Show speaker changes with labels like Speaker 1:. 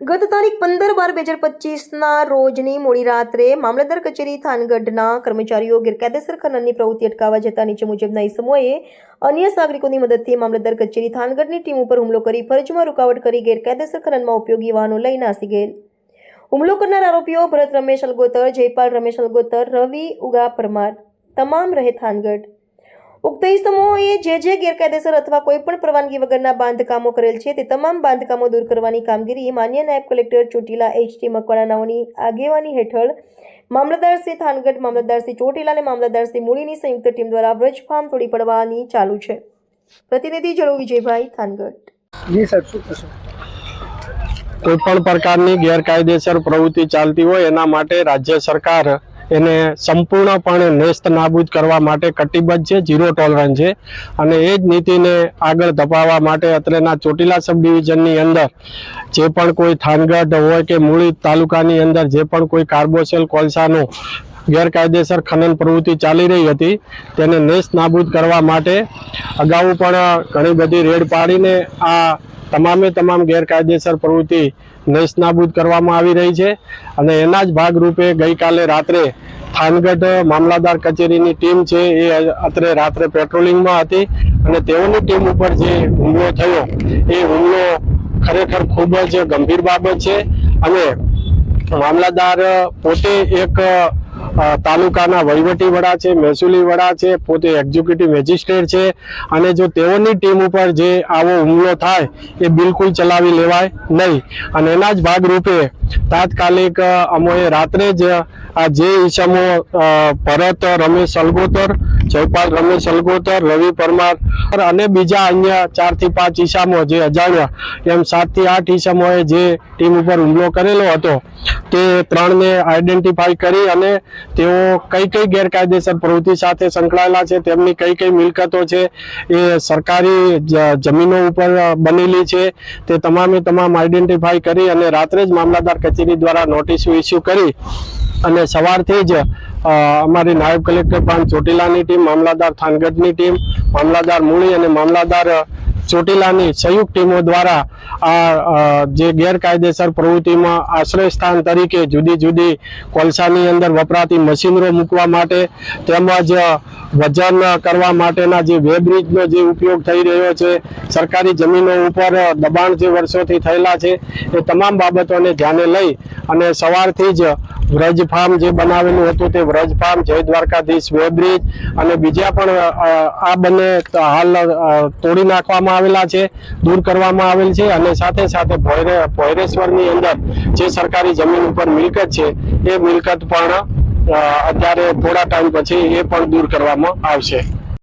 Speaker 1: ગત તારીખ પંદર બાર બે હજાર પચીસના રોજની મોડી રાત્રે મામલતદાર કચેરી થાનગઢના કર્મચારીઓ ગેરકાયદેસર ખનનની પ્રવૃત્તિ અટકાવવા જતા નીચે મુજબના ઇસમોએ અન્ય નાગરિકોની મદદથી મામલતદાર કચેરી થાનગઢની ટીમ ઉપર હુમલો કરી ફરજમાં રૂકાવટ કરી ગેરકાયદેસર ખનનમાં ઉપયોગી વાહનો લઈ નાસી ગયેલ. હુમલો કરનાર આરોપીઓ ભરત રમેશ અલગોતર, જયપાલ રમેશ અલગોતર, રવિ ઉગા પરમાર. તમામ રહે થાનગઢ. ઉક્ત સમૂહોએ જે જે ગેરકાયદેસર અથવા કોઈ પણ પરવાનગી વગરના બાંધકામો કરેલ છે તે તમામ બાંધકામો દૂર કરવાની કામગીરી માન્ય નાયબ કલેક્ટર ચોટીલા એચ ટી મકવાણાનાઓની આગેવાની હેઠળ મામલતદાર શ્રી થાનગઢ મામલતદાર શ્રી ચોટીલા અને મામલતદાર શ્રી મૂળીની સંયુક્ત ટીમ દ્વારા વ્રજ ફાર્મ તોડી પડવાની ચાલુ છે. પ્રતિનિધિ જળો વિજયભાઈ થાનગઢ.
Speaker 2: જી સાહેબ શું થશે?
Speaker 3: કોઈ પણ પ્રકારની ગેરકાયદેસર પ્રવૃત્તિ ચાલતી હોય એના માટે રાજ્ય સરકાર એને સંપૂર્ણપણે નેસ્ત નાબૂદ કરવા માટે કટિબદ્ધ છે, ઝીરો ટોલરન્સ છે. અને એ જ નીતિને આગળ ધપાવવા માટે અત્રેના ચોટીલા સબ ડિવિઝનની અંદર જે પણ કોઈ થાનગઢ હોય કે મૂળી તાલુકાની અંદર જે પણ કોઈ કાર્બોસેલ કોલસાનું ગેરકાયદેસર ખનન પ્રવૃત્તિ ચાલી રહી હતી. તેને નેસ નાબૂદ કરવા માટે અગાઉ પણ ઘણી બધી રેડ પાડીને આ તમામે તમામ ગેરકાયદેસર પ્રવૃત્તિ નેસ નાબૂદ કરવામાં આવી રહી છે અને એના જ ભાગરૂપે ગઈકાલે રાત્રે થાનગઢ મામલાદાર કચેરીની ટીમ છે એ અત્રે રાત્રે પેટ્રોલિંગમાં હતી અને તેઓની ટીમ ઉપર જે હુમલો થયો એ હુમલો ખરેખર ખૂબ જ ગંભીર બાબત છે અને મામલાદાર પોતે એક તાલુકાના વહીવટી વડા છે, મહેસૂલી વડા છે, પોતે એક્ઝિક્યુટિવ મેજિસ્ટ્રેટ છે અને જો તેઓની ટીમ ઉપર જે આવો હુમલો થાય એ બિલકુલ ચલાવી લેવાય નહીં. અને એના જ ભાગરૂપે તાત્કાલિક અમોએ રાત્રે જ આ જે ઈસમો ભરત, રમેશ અલગોતર જયપાલ, રમેશ અલગોતર, રવિ પરમાર અને બીજા અન્ય ચારથી પાંચ ઈસામો જે અજાણ્યા, એમ સાતથી આઠ ઈસામોએ જે ટીમ ઉપર હુમલો કરેલો હતો, તે ત્રણને આઈડેન્ટિફાઈ કરી અને તેઓ કઈ કઈ ગેરકાયદેસર પ્રવૃત્તિ સાથે સંકળાયેલા છે, તેમની કઈ કઈ મિલકતો છે, એ સરકારી જમીનો ઉપર બનેલી છે, તે તમામે તમામ આઈડેન્ટિફાઈ કરી અને રાત્રે જ મામલાદાર કચેરી દ્વારા નોટિસો ઇસ્યુ કરી અને સવારથી જ અમારી નાયબ કલેક્ટર પણ ચોટીલાની ટીમ, મામલાદાર થાનગઢની ટીમ, મામલાદાર મૂળી અને મામલાદાર ચોટીલાની સંયુક્ત ટીમો દ્વારા આ જે ગેરકાયદેસર પ્રવૃત્તિમાં આશ્રય સ્થાન તરીકે જુદી જુદી કોલસાની અંદર વપરાતી મશીનરો મૂકવા માટે તેમજ વજન કરવા માટેના જે વેબ્રિજનો જે ઉપયોગ થઈ રહ્યો છે, સરકારી જમીનો ઉપર દબાણ જે વર્ષોથી થયેલા છે, એ તમામ બાબતોને ધ્યાને લઈ અને સવારથી જ વ્રજ ફાર્મ જે બનાવેલું હતું તે વ્રજ ફાર્મ, જય દ્વારકાધીશ વેબ્રિજ અને બીજા પણ આ બંને હાલ તોડી નાખવામાં આવેલા છે, દૂર કરવામાં આવેલ છે અને સાથે સાથે ભોયરે, ભોયરેશ્વરની અંદર જે સરકારી જમીન ઉપર મિલકત છે, એ મિલકત પણ અત્યારે થોડા ટાઈમ પછી એ પણ દૂર કરવામાં આવશે.